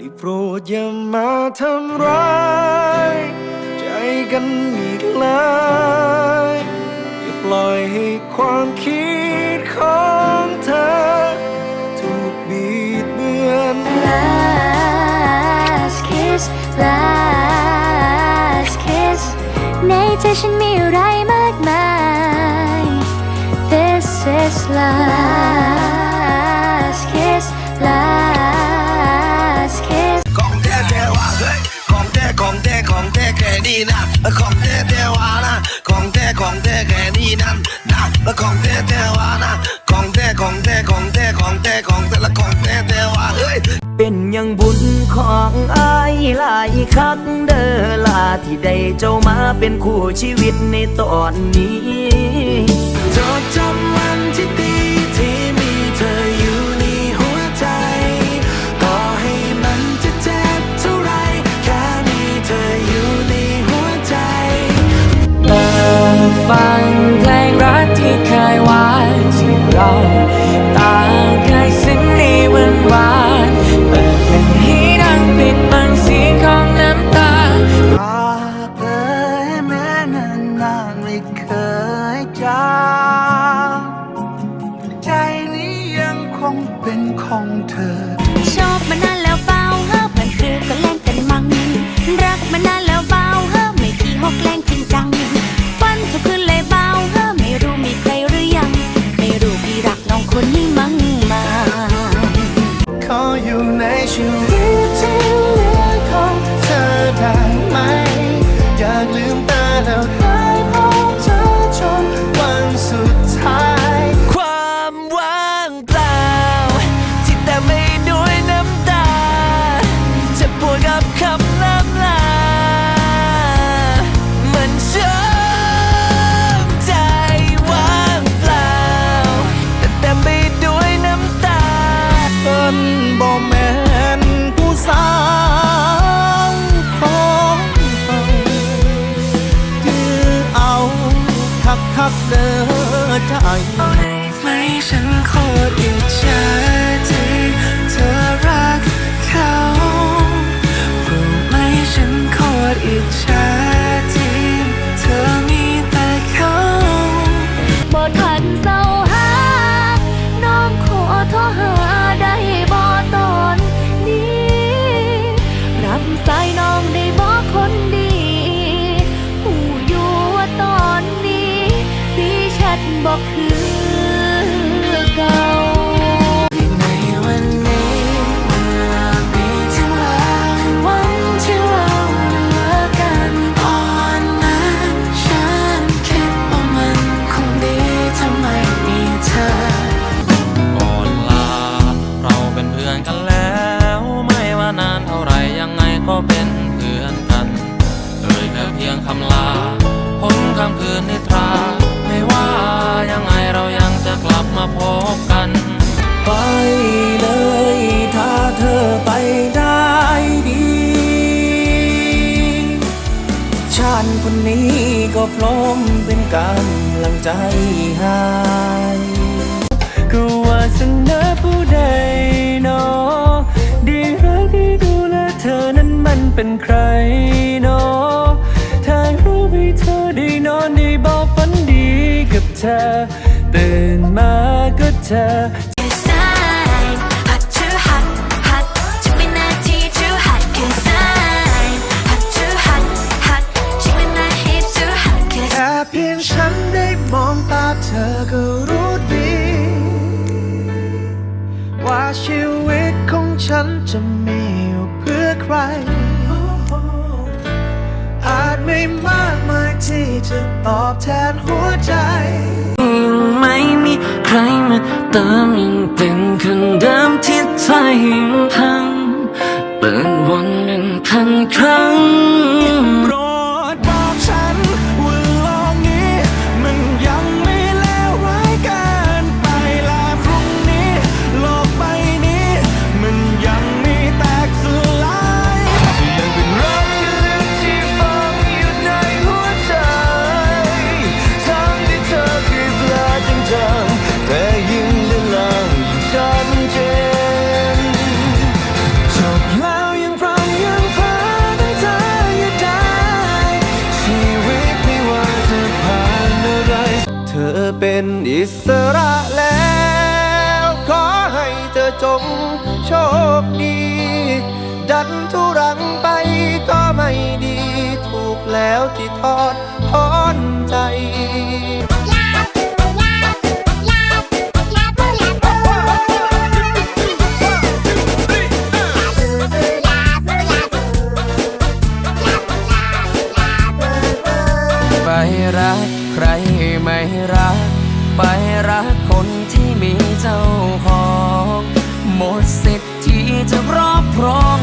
ได้โปรดอย่ามาทำร้าย ใจกันอีกเลยอย่าปล่อยให้ความคิดของเธอ ถูกบีดเบือน Last kiss last kiss ในใจฉันมีอะไรมากมาย This is love องอายหลายคักเด้อลาที่ได้เจ้ามาเป็นคู่ชีวิตในตอนนี้จดจำวันที่ดีที่มีเธออยู่ในหัวใจ ต่อให้มันจะเจ็บเท่าไรแค่มีเธออยู่ในหัวใจเปิดฟังเพลงรักที่เคยหวาน มานาน ใจ ไม่ฉันโคตรอิจฉา นี้ก็พร้อมเป็นกำลังใจให้ก็วาสนะผู้ใดเนาะดีรักที่ดูแลเธอนั้นมันเป็นใครเนาะถ้ารู้ว่าเธอได้นอนได้บอกฝันดีกับเธอตื่นมาก็เธอ ใคร อาจไม่มากมายที่จะตอบแทนหัวใจยังไม่มีใครมาเติมยังเป็นคนเดิมที่ใจยังพังเปิดวันนึงนพันครั้ง อิสระแล้วขอให้เธอจงโชคดี ดันทุรังไปก็ไม่ดีถูกแล้วที่ทอดทอนใจใครรัก ใครไม่รัก ไปรักคนที่มีเจ้าของ หมดสิทธิ์ที่จะรอบครอง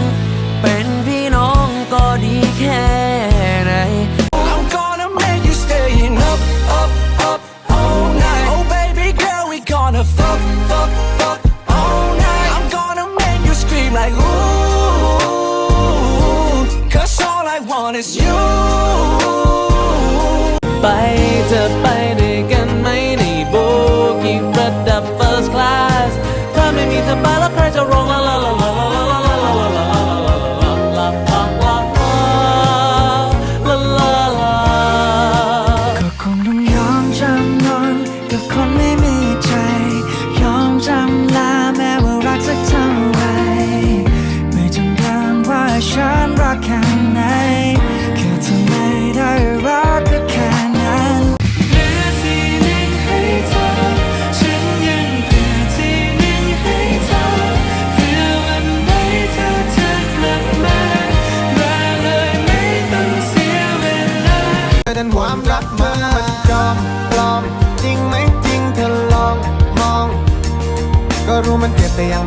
ไม่มีเธอไปแล้วใครจะร้องลาลาลาลา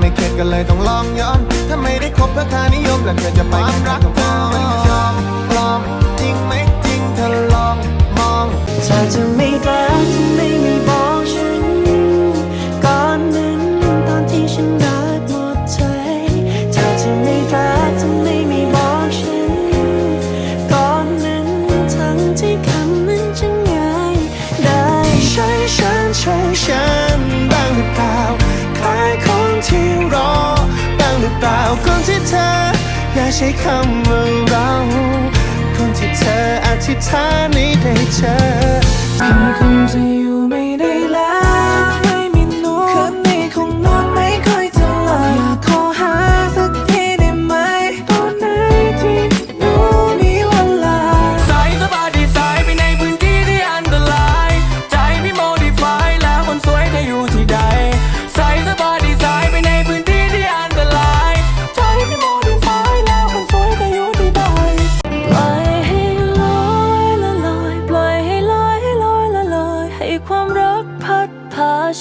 ไม่เข็ดกันเลยต้องลองย้อน ถ้าไม่ได้คบเพื่อค่านิยม แล้วเธอจะไปกันรักเธอมันจอมลองจริงไหมจริงเธอลองมองเธอจะไม่ เธอ อย่าใช้คำว่าเราคนที่เธออธิษฐานให้ได้เจอ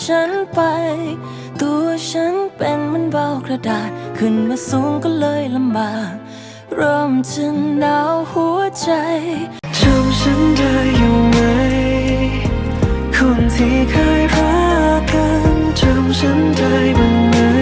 ฉันไป ตัวฉันเป็นมันเบากระดาษ ขึ้นมาสูงก็เลยลำบาก เริ่มจะหนาวหัวใจจำฉันได้อยู่ไหม คนที่เคยรักกันจำฉันได้บ้างไหม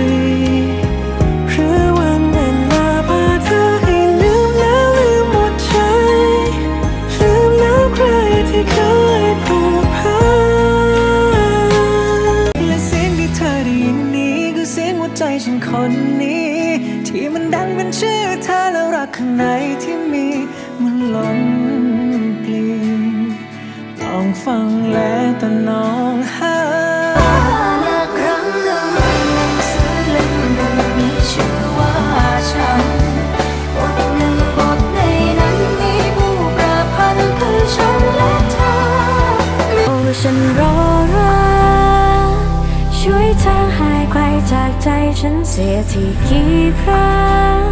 ใจฉันเสียที่กี่ครั้ง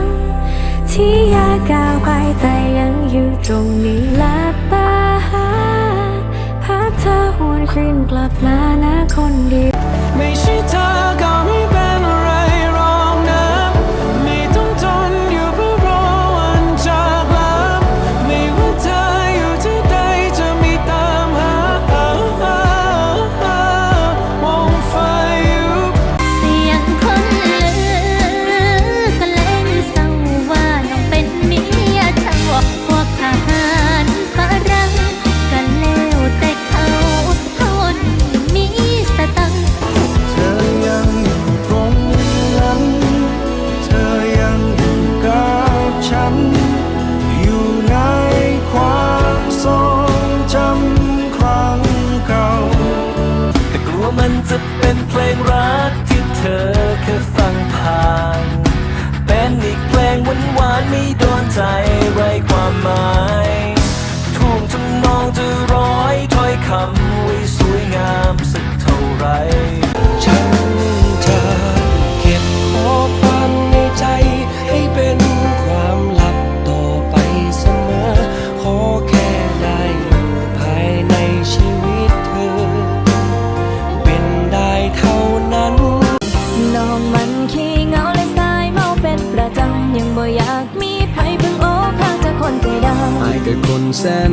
ที่อยากก้าวไปแต่ยังอยู่ตรงนี้และตาหาภาพเธอหวนคืนกลับมานะคนดี ไม่ใช่เธอก็ไม่เป็น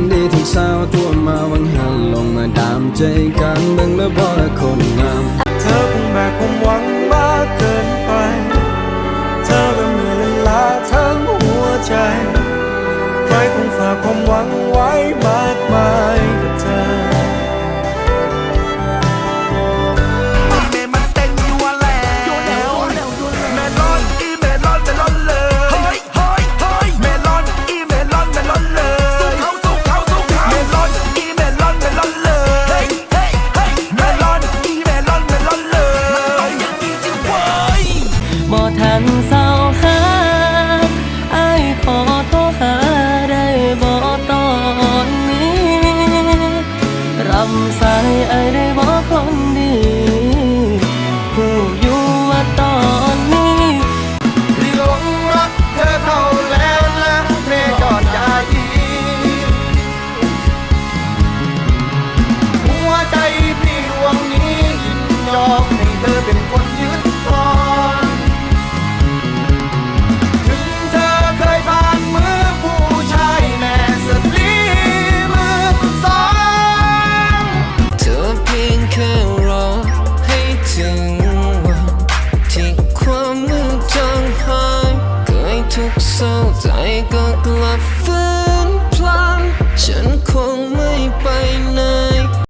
นดีทั้งสาวตัวมาวังหันลงมาดามใจกันเบิ่งแล้วบ่คนงาม เธอคงแบกความหวังำสายไอได้บอกคนดี